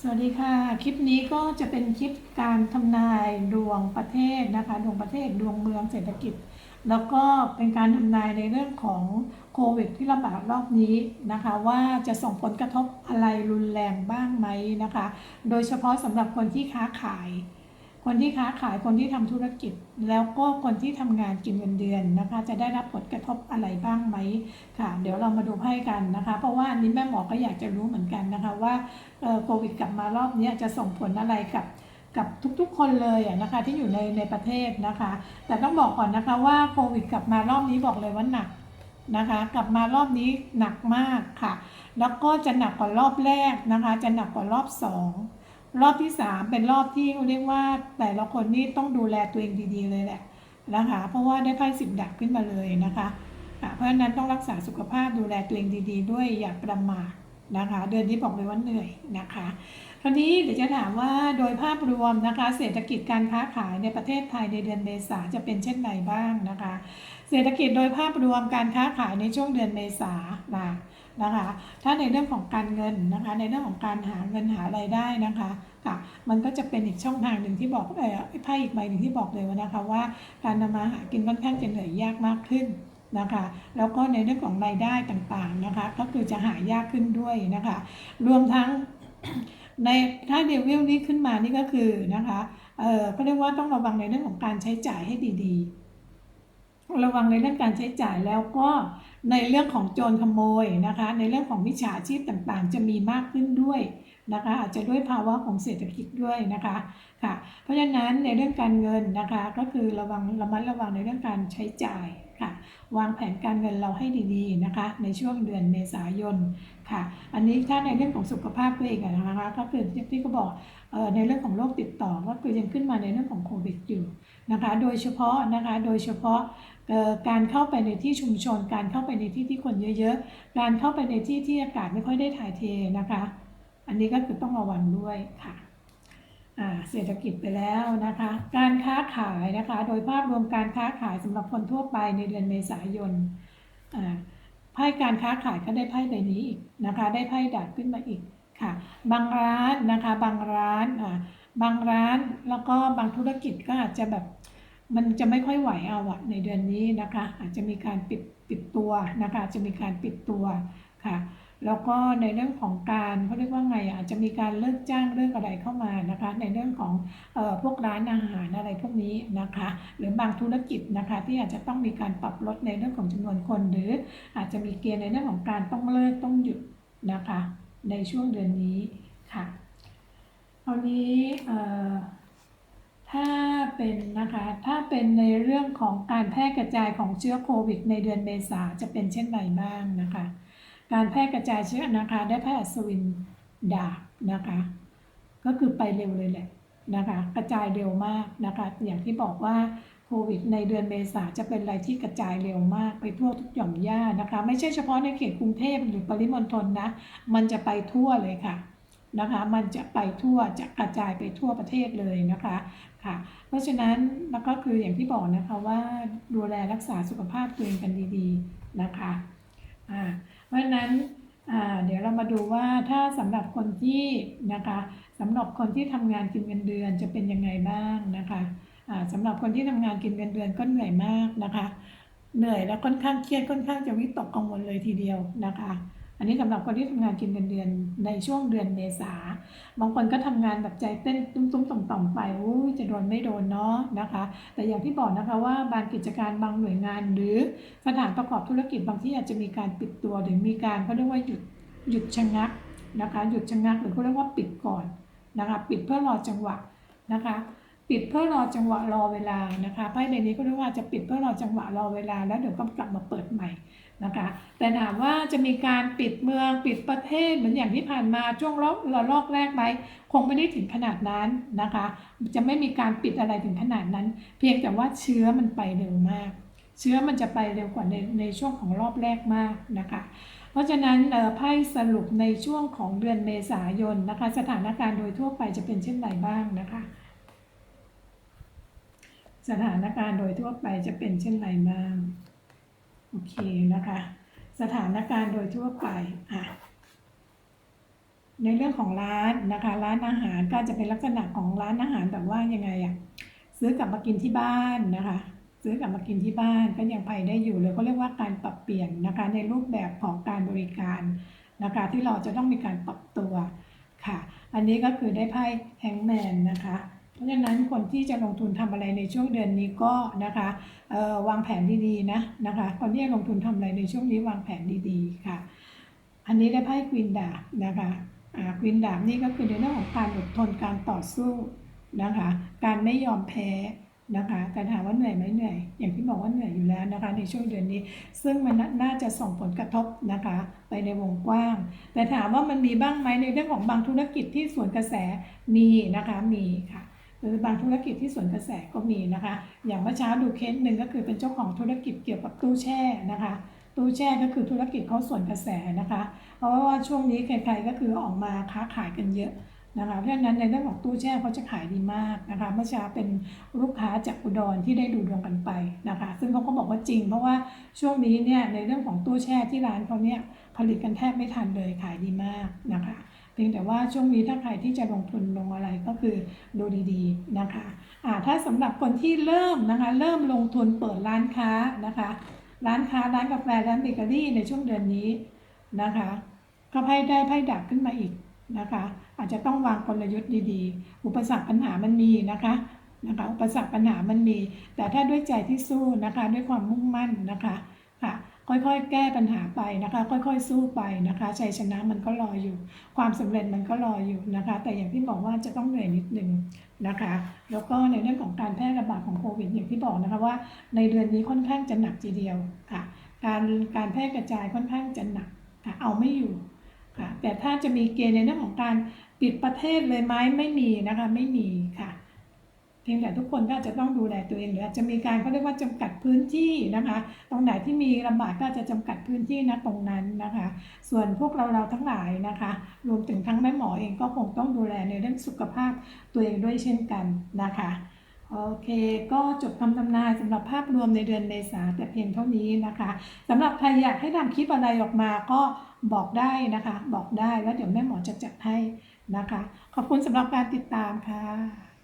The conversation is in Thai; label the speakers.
Speaker 1: สวัสดีค่ะ คลิปนี้ก็จะเป็นคลิปการทำนายดวงประเทศนะคะ ดวงประเทศดวงเมืองเศรษฐกิจ แล้วก็เป็นการทำนายในเรื่องของโควิดที่ระบาดรอบนี้นะคะ ว่าจะส่งผลกระทบอะไรรุนแรงบ้างไหมนะคะ โดยเฉพาะสำหรับคนที่ค้าขาย คนที่ค้าขายคนที่ทำธุรกิจ แล้วก็คนที่ทำงานกินเงินเดือนนะคะ จะได้รับผลกระทบอะไรบ้างไหมค่ะ เดี๋ยวเรามาดูไพ่กันนะคะ เพราะว่าอันนี้แม่หมอก็อยากจะรู้เหมือนกันนะคะ ว่าโควิดกลับมารอบนี้จะส่งผลอะไรกับกับทุกๆ คนเลยนะคะที่อยู่ในในประเทศนะคะ แต่ต้องบอกก่อนนะคะว่าโควิดกลับมารอบนี้บอกเลยว่าหนักนะคะกลับมารอบนี้หนักมากค่ะ แล้วก็จะหนักกว่ารอบแรกนะคะ จะหนักกว่ารอบสอง รอบที่ 3 เป็นรอบที่เรียกว่าแต่ละคนนี่ต้องดูแลตัวเองดีๆเลยแหละนะคะ เพราะว่าได้ไพ่สิบดับขึ้นมาเลยนะคะ เพราะฉะนั้นต้องรักษาสุขภาพดูแลตัวเองดี ๆ ด้วยอย่าประมาทนะคะ เดือนนี้บอกเลยว่าเหนื่อยนะคะ คราวนี้เดี๋ยวจะถามว่าโดยภาพรวมนะคะ เศรษฐกิจการค้าขายในประเทศไทยในเดือนเมษาจะเป็นเช่นไรบ้างนะคะ เศรษฐกิจโดยภาพรวมการค้าขายในช่วงเดือนเมษานะนะคะ ถ้าในเรื่องของการเงินนะคะ ในเรื่องของการหาเงินหารายได้นะคะค่ะ มันก็จะเป็นอีกช่องทางหนึ่งที่บอกเออไพ่อีกใบหนึ่งที่บอกเลยว่านะคะว่าการทำมาหากินค่อนข้างจะเหนื่อยยากมากขึ้นนะคะ แล้วก็ในเรื่องของรายได้ต่างๆนะคะ ก็คือจะหายากขึ้นด้วยนะคะ รวมทั้งในถ้าเดวิลนี้ขึ้นมานี่ก็คือนะคะ เออก็เรียกว่าต้องระวังในเรื่องของการใช้จ่ายให้ดีๆ ระวังในเรื่องการใช้จ่ายแล้วก็ในเรื่องของโจรขโมยนะคะ ในเรื่องของมิจฉาชีพต่างๆ จะมีมากขึ้นด้วยนะคะ อาจจะด้วยภาวะของเศรษฐกิจด้วยนะคะค่ะ เพราะฉะนั้นในเรื่องการเงินนะคะก็คือระวังระมัดระวังในเรื่องการใช้จ่ายค่ะ วางแผนการเงินเราให้ดีๆนะคะ ในช่วงเดือนเมษายนค่ะ อันนี้ถ้าในเรื่องของสุขภาพตัวเองนะคะก็คือที่เขาบอกในเรื่องของโรคติดต่อก็คือยังขึ้นมาในเรื่องของโควิดอยู่นะคะ โดยเฉพาะนะคะโดยเฉพาะ การเข้าไปในที่ชุมชน การเข้าไปในที่ที่คนเยอะๆ การเข้าไปในที่ที่อากาศไม่ค่อยได้ถ่ายเทนะคะ อันนี้ก็คือต้องระวังด้วยค่ะเศรษฐกิจไปแล้วนะคะ การค้าขายนะคะ โดยภาพรวมการค้าขายสำหรับคนทั่วไปในเดือนเมษายนไพ่การค้าขายก็ได้ไพ่ใบนี้อีกนะคะ ได้ไพ่ดาบขึ้นมาอีกค่ะ บางร้านนะคะ บางร้านบางร้านแล้วก็บางธุรกิจก็อาจจะแบบ มันจะไม่ค่อยไหวเอาอะในเดือนนี้นะคะ อาจจะมีการปิดปิดตัวนะคะอาจจะมีการปิดตัวค่ะแล้วก็ในเรื่องของการเขาเรียกว่าไงอาจจะมีการเลิกจ้างเลิกองอะไรเข้ามานะคะ ในเรื่องของเออพวกร้านอาหารอะไรพวกนี้นะคะ หรือบางธุรกิจนะคะ ที่อาจจะต้องมีการปรับลดในเรื่องของจำนวนคน หรืออาจจะมีเกณฑ์ในเรื่องของการต้องเลิกต้องหยุดนะคะ ในช่วงเดือนนี้ค่ะคราวนี้ถ้า เป็นนะคะถ้าเป็นในเรื่องของการแพร่กระจายของเชื้อโควิด ในเดือนเมษาจะเป็นเช่นไรบ้างนะคะ การแพร่กระจายเชื้อนะคะได้แพร่อัศวินดาบนะคะ ก็คือไปเร็วเลยแหละนะคะกระจายเร็วมากนะคะอย่างที่บอกว่าโควิดในเดือนเมษาจะเป็นอะไรที่กระจายเร็วมากไปทั่วทุกหย่อมย่านะคะ ไม่ใช่เฉพาะในเขตกรุงเทพหรือปริมณฑลนะ มันจะไปทั่วเลยค่ะ นะคะ มันจะไปทั่วจะกระจายไปทั่วประเทศเลยนะคะค่ะ เพราะฉะนั้นแล้วก็คืออย่างที่บอกนะคะว่าดูแลรักษาสุขภาพตัวเองกันดีๆนะคะอ่าเพราะฉะนั้นอ่าเดี๋ยวเรามาดูว่าถ้าสำหรับคนที่นะคะสำหรับคนที่ทำงานกินเงินเดือนจะเป็นยังไงบ้างนะคะอ่าสำหรับคนที่ทำงานกินเงินเดือนก็เหนื่อยมากนะคะ เหนื่อยและค่อนข้างเครียดค่อนข้างจะวิตกกังวลเลยทีเดียวนะคะ อันนี้สำหรับคนที่ทำงานกินเงินเดือนในช่วงเดือนเมษาบางคนก็ทำงานแบบใจเต้นตุ้มๆต่อมๆไปอุ้ยจะโดนไม่โดนเนาะนะคะ แต่อย่างที่บอกนะคะว่าบางกิจการบางหน่วยงาน หรือสถานประกอบธุรกิจบางที่อาจจะมีการปิดตัวหรือมีการเขาเรียกว่าหยุดหยุดชะงักนะคะหยุดชะงักหรือเขาเรียกว่าปิดก่อนนะคะปิดเพื่อรอจังหวะนะคะปิดเพื่อรอจังหวะรอเวลานะคะไพ่ใบนี้ก็เรียกว่าจะปิดเพื่อรอจังหวะรอเวลา แล้วเดี๋ยวก็กลับมาเปิดใหม่ นะคะ แต่ถามว่าจะมีการปิดเมืองปิดประเทศเหมือนอย่างที่ผ่านมาช่วงรอบระลอกแรกไหมคงไม่ได้ถึงขนาดนั้นนะคะ จะไม่มีการปิดอะไรถึงขนาดนั้น เพียงแต่ว่าเชื้อมันไปเร็วมาก เชื้อมันจะไปเร็วกว่าในในช่วงของรอบแรกมากนะคะ เพราะฉะนั้นไพ่สรุปในช่วงของเดือนเมษายนนะคะ สถานการณ์โดยทั่วไปจะเป็นเช่นไรบ้างนะคะสถานการณ์โดยทั่วไปจะเป็นเช่นไรบ้าง โอเคนะคะ สถานการณ์โดยทั่วไปอะในเรื่องของร้านนะคะ ร้านอาหารก็จะเป็นลักษณะของร้านอาหารแบบว่ายังไงอะซื้อกลับมากินที่บ้านนะคะ ซื้อกลับมากินที่บ้านก็ยังไปได้อยู่เลยก็เรียกว่าการปรับเปลี่ยนนะคะ ในรูปแบบของการบริการนะคะ ที่เราจะต้องมีการปรับตัวค่ะ อันนี้ก็คือได้ไพ่แฮงแมนนะคะ เพราะฉะนั้นคนที่จะลงทุนทำอะไรในช่วงเดือนนี้ก็นะคะวางแผนดีๆนะนะคะคนที่จะลงทุนทำอะไรในช่วงนี้วางแผนดีๆค่ะ อันนี้ได้ไพ่ควีนดาบนะคะควีนดาบนี่ก็คือในเรื่องของการอดทนการต่อสู้นะคะการไม่ยอมแพ้นะคะแต่ถามว่าเหนื่อยไหมเหนื่อย อย่างที่บอกว่าเหนื่อยอยู่แล้วนะคะในช่วงเดือนนี้ ซึ่งมันน่าน่าจะส่งผลกระทบนะคะไปในวงกว้าง แต่ถามว่ามันมีบ้างไหมในเรื่องของบางธุรกิจที่สวนกระแสมีนะคะมีค่ะ หรือบางธุรกิจที่สวนกระแสก็มีนะคะ อย่างเมื่อเช้าดูเคสหนึ่งก็คือเป็นเจ้าของธุรกิจเกี่ยวกับตู้แช่นะคะตู้แช่ก็คือธุรกิจเขาสวนกระแสนะคะ เพราะว่าช่วงนี้ใครๆก็คือออกมาค้าขายกันเยอะนะคะเพราะฉะนั้นในเรื่องของตู้แช่เขาจะขายดีมากนะคะเมื่อเช้าเป็นลูกค้าจากอุดรที่ได้ดูดวงกันไปนะคะ ซึ่งเขาก็บอกว่าจริง เพราะว่าช่วงนี้เนี่ยในเรื่องของตู้แช่ที่ร้านเขาเนี่ยผลิตกันแทบไม่ทันเลยขายดีมากนะคะ เพียงแต่ว่าช่วงนี้ถ้าใครที่จะลงทุนลงอะไรก็คือดูดีๆนะคะอ่าถ้าสำหรับคนที่เริ่มนะคะเริ่มลงทุนเปิดร้านค้านะคะร้านค้าร้านกาแฟร้านเบเกอรี่ในช่วงเดือนนี้นะคะก็ไพ่ได้ไพ่ดับขึ้นมาอีกนะคะอาจจะต้องวางกลยุทธ์ดีๆ อุปสรรคปัญหามันมีนะคะนะคะอุปสรรคปัญหามันมี แต่ถ้าด้วยใจที่สู้นะคะด้วยความมุ่งมั่นนะคะ ค่อยๆ แก้ปัญหาไปนะคะ ค่อยๆ สู้ไปนะคะชัยชนะมันก็รออยู่ ความสำเร็จมันก็รออยู่นะคะ แต่อย่างที่บอกว่าจะต้องเหนื่อยนิดนึงนะคะ แล้วก็ในเรื่องของการแพร่ระบาดของโควิดอย่างที่บอกนะคะว่า ในเดือนนี้ค่อนข้างจะหนักทีเดียวค่ะ การการแพร่กระจายค่อนข้างจะหนักค่ะเอาไม่อยู่ค่ะแต่ถ้าจะมีเกณฑ์ในเรื่องของการปิดประเทศเลยไหมไม่มีนะคะไม่มีค่ะ พียงแต่ทุกคนก็อาจจะต้องดูแลตัวเองหรืออาจจะมีการเขาเรียกว่าจำกัดพื้นที่นะคะ ตรงไหนที่มีระบาดก็จะจำกัดพื้นที่นะตรงนั้นนะคะ ส่วนพวกเราเราทั้งหลายนะคะ รวมถึงทั้งแม่หมอเองก็คงต้องดูแลในเรื่องสุขภาพตัวเองด้วยเช่นกันนะคะโอเค ก็จบคำทำนายสำหรับภาพรวมในเดือนเมษาแต่เพียงเท่านี้นะคะสำหรับใครอยากให้ทำคลิปอะไรออกมาก็บอกได้นะคะ บอกได้แล้วเดี๋ยวแม่หมอจะจัดให้นะคะ ขอบคุณสำหรับการติดตามค่ะ